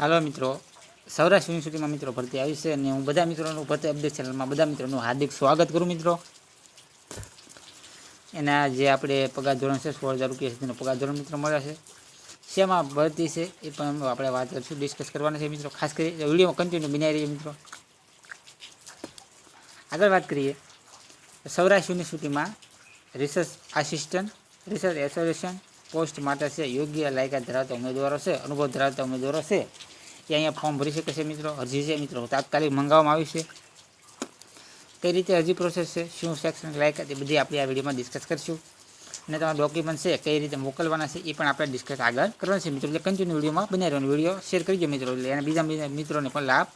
હાલો મિત્રો, સૌરાષ્ટ્ર યુનિવર્સિટીમાં મિત્રો ભરતી આવી છે અને હું બધા મિત્રોનું ભરતી અપડેટ ચેનલમાં બધા મિત્રોનું હાર્દિક સ્વાગત કરું મિત્રો. એના જે આપણે પગાર ધોરણ છે, સોળ હજાર રૂપિયા સુધીનો પગાર ધોરણ મિત્રો મળ્યા છે. શેમાં ભરતી છે એ પણ આપણે વાત કરીશું ડિસ્કસ કરવાના છે મિત્રો. ખાસ કરી વિડીયોમાં કન્ટિન્યુ બનાવી રહીએ મિત્રો. આગળ વાત કરીએ. સૌરાષ્ટ્ર યુનિવર્સિટીમાં research assistant research association post માટે છે, યોગ્ય લાયકાત ધરાવતા ઉમેદવારો છે, અનુભવ ધરાવતા ઉમેદવારો છે. એ અહીંયા ફોર્મ ભરી શકે છે મિત્રો? અરજી છે મિત્રો. તાત્કાલિક મંગાવવામાં આવી છે. કઈ રીતે અરજી પ્રોસેસ છે? શું સેક્શન લાયકાત એ બધી આપણે આ વિડીયોમાં ડિસ્કસ કરીશું. અને તમારા ડોક્યુમેન્ટ છે, કઈ રીતે મોકલવાના છે, એ પણ આપણે ડિસ્કસ આગળ કરવાનું છે મિત્રો. એટલે કન્ટિન્યુ વિડીયોમાં બનાવી રહ્યો વીડિયો શેર કરજો મિત્રો. એટલે એના બીજા બીજા મિત્રોને પણ લાભ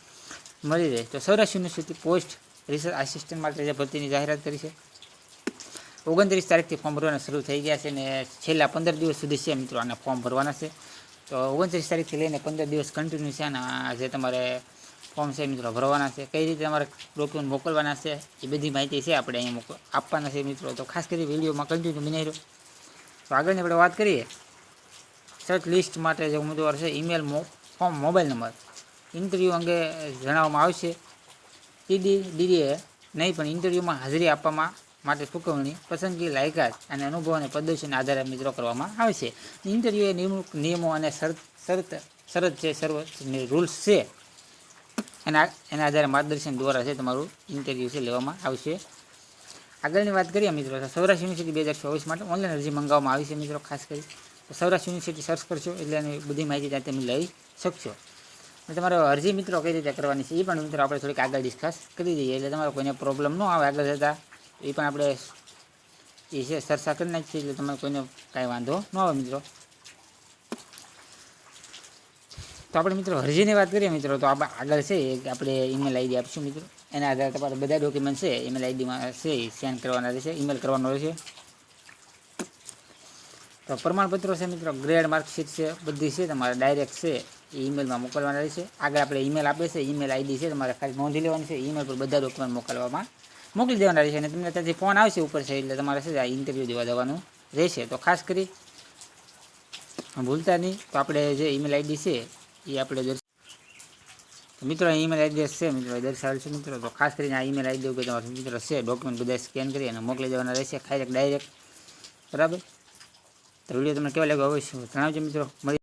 મળી રહે. તો Saurashtra university post research assistant માટે જે ભરતીની જાહેરાત કરી છે. ઓગણત્રીસ તારીખથી ફોર્મ ભરવાના શરૂ થઈ ગયા છે અને છેલ્લા પંદર દિવસ સુધી છે મિત્રો આના ફોર્મ ભરવાના છે. તો ઓગણત્રીસ તારીખથી લઈને પંદર દિવસ કન્ટિન્યુ છે અને જે તમારે ફોર્મ છે મિત્રો ભરવાના છે. કઈ રીતે તમારે ડોક્યુમેન્ટ મોકલવાના છે એ બધી માહિતી છે આપણે અહીંયા મોક આપવાના છે મિત્રો. તો ખાસ કરી વિડીયોમાં કન્ટિન્યુ બનાવી રહ્યો. તો આગળની આપણે વાત કરીએ. સર્ચ લિસ્ટ માટે જે ઉમેદવાર છે email form mobile number interview અંગે જણાવવામાં આવશે. ટીડી ડીડીએ નહીં, પણ ઇન્ટરવ્યૂમાં હાજરી આપવામાં માટે ચૂકવણી પસંદગી, લાયકાત અને અનુભવ અને પ્રદર્શન આધારે મિત્રો કરવામાં આવશે ઇન્ટરવ્યૂ એ નિમણૂક નિયમો અને શરત શરત શરત છે સર્વ રૂલ્સ છે. એના એના આધારે માર્ગદર્શન દ્વારા છે તમારું ઇન્ટરવ્યૂ છે લેવામાં આવશે. આગળની વાત કરીએ મિત્રો સૌરાષ્ટ્ર યુનિવર્સિટી બે હજાર ચોવીસ માટે ઓનલાઈન અરજી મંગાવવામાં આવી છે મિત્રો, ખાસ કરી. સૌરાષ્ટ્ર યુનિવર્સિટી સર્ચ કરશો એટલે એની બધી માહિતી ત્યાં તમે લઈ શકશો. અને તમારે અરજી મિત્રો કઈ રીતે કરવાની છે એ પણ મિત્રો આપણે થોડીક આગળ ડિસ્કસ કરી દઈએ એટલે તમારે કોઈને પ્રોબ્લેમ ન આવે આગળ જતાં. એ પણ આપણે એ છે, સરસા કરી નાખીએ એટલે તમારે કોઈને કાંઈ વાંધો ન આવે મિત્રો. તો આપણે મિત્રો હરજીની વાત કરીએ મિત્રો, તો આગળ છે આપણે ઈમેલ આઈડી આપીશું મિત્રો. એના આધારે તમારે બધા ડોક્યુમેન્ટ છે ઈમેલ આઈડીમાં છે, એ સેન્ડ કરવાના રહેશે ઈમેલ કરવાનો રહેશે. તો પ્રમાણપત્રો છે મિત્રો ગ્રેડ માર્કશીટ છે, બધી છે, તમારે ડાયરેક્ટ છે, એ ઈમેલમાં મોકલવાના રહેશે. આગળ આપણે ઈમેલ આપે છે ઈમેલ આઈડી છે, તમારે ખાલી નોંધી લેવાની છે ઈમેલ પર બધા ડોક્યુમેન્ટ મોકલવામાં મોકલી દેવાના રહેશે અને તમને ત્યાંથી ફોન આવશે ઉપર છે એટલે તમારે છે આ ઇન્ટરવ્યૂ દેવા જવાનું રહેશે. તો ખાસ કરી. ભૂલતા નહીં. તો આપણે જે ઈમેલ આઈડી છે, એ આપણે મિત્રો ઈમેલ એડ્રેસ છે, મિત્રો દર્શાવેલ છે મિત્રો. તો ખાસ કરીને આ ઈમેલ આઈડી ઉપર તમારા મિત્રો છે ડોક્યુમેન્ટ બધા સ્કેન કરી અને મોકલી દેવાના રહેશે. ખાઈ ડાયરેક્ટ બરાબર? તો વીડિયો તમને કેવા લાગ્યો? અવશ્ય જણાવજો મિત્રો. મળી